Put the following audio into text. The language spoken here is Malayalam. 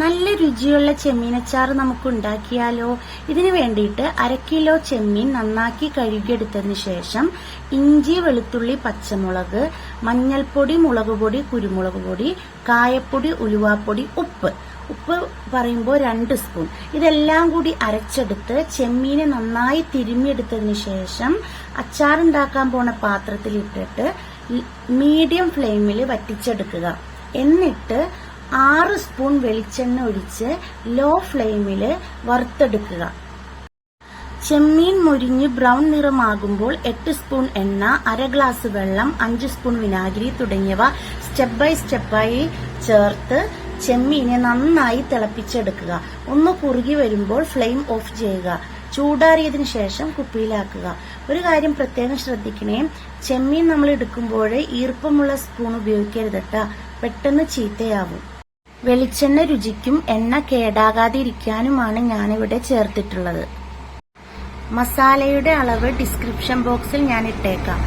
നല്ല രുചിയുള്ള ചെമ്മീനച്ചാർ നമുക്ക് ഉണ്ടാക്കിയാലോ ഇതിനു വേണ്ടിയിട്ട് അര കിലോ ചെമ്മീൻ നന്നാക്കി കഴുകിയെടുത്തതിന് ശേഷം ഇഞ്ചി വെളുത്തുള്ളി പച്ചമുളക് മഞ്ഞൾപ്പൊടി മുളക് പൊടി കുരുമുളക് പൊടി കായപ്പൊടി ഉലുവാപ്പൊടി ഉപ്പ്. ഉപ്പ് പറയുമ്പോൾ രണ്ട് സ്പൂൺ. ഇതെല്ലാം കൂടി അരച്ചെടുത്ത് ചെമ്മീനെ നന്നായി തിരുമ്മിയെടുത്തതിന് ശേഷം അച്ചാറുണ്ടാക്കാൻ പോണ പാത്രത്തിലിട്ടിട്ട് മീഡിയം ഫ്ലെയിമിൽ വറ്റിച്ചെടുക്കുക. എന്നിട്ട് ആറ് സ്പൂൺ വെളിച്ചെണ്ണ ഒഴിച്ച് ലോ ഫ്ലെയിമിൽ വറുത്തെടുക്കുക. ചെമ്മീൻ മുരിഞ്ഞ് ബ്രൗൺ നിറമാകുമ്പോൾ എട്ട് സ്പൂൺ എണ്ണ അര ഗ്ലാസ് വെള്ളം അഞ്ച് സ്പൂൺ വിനാഗിരി തുടങ്ങിയവ സ്റ്റെപ്പ് ബൈ സ്റ്റെപ്പായി ചേർത്ത് ചെമ്മീനെ നന്നായി തിളപ്പിച്ചെടുക്കുക. ഒന്ന് കുറുകി വരുമ്പോൾ ഫ്ലെയിം ഓഫ് ചെയ്യുക. ചൂടാറിയതിനു ശേഷം കുപ്പിയിലാക്കുക. ഒരു കാര്യം പ്രത്യേകം ശ്രദ്ധിക്കണേ ചെമ്മീൻ നമ്മൾ എടുക്കുമ്പോൾ ഈർപ്പമുള്ള സ്പൂൺ ഉപയോഗിക്കരുതട്ട പെട്ടെന്ന് ചീത്തയാവും. വെളിച്ചെണ്ണ രുചിക്കും എണ്ണ കേടാകാതിരിക്കാനുമാണ് ഞാനിവിടെ ചേർത്തിട്ടുള്ളത്. മസാലയുടെ അളവ് ഡിസ്ക്രിപ്ഷൻ ബോക്സിൽ ഞാൻ ഇട്ടേക്കാം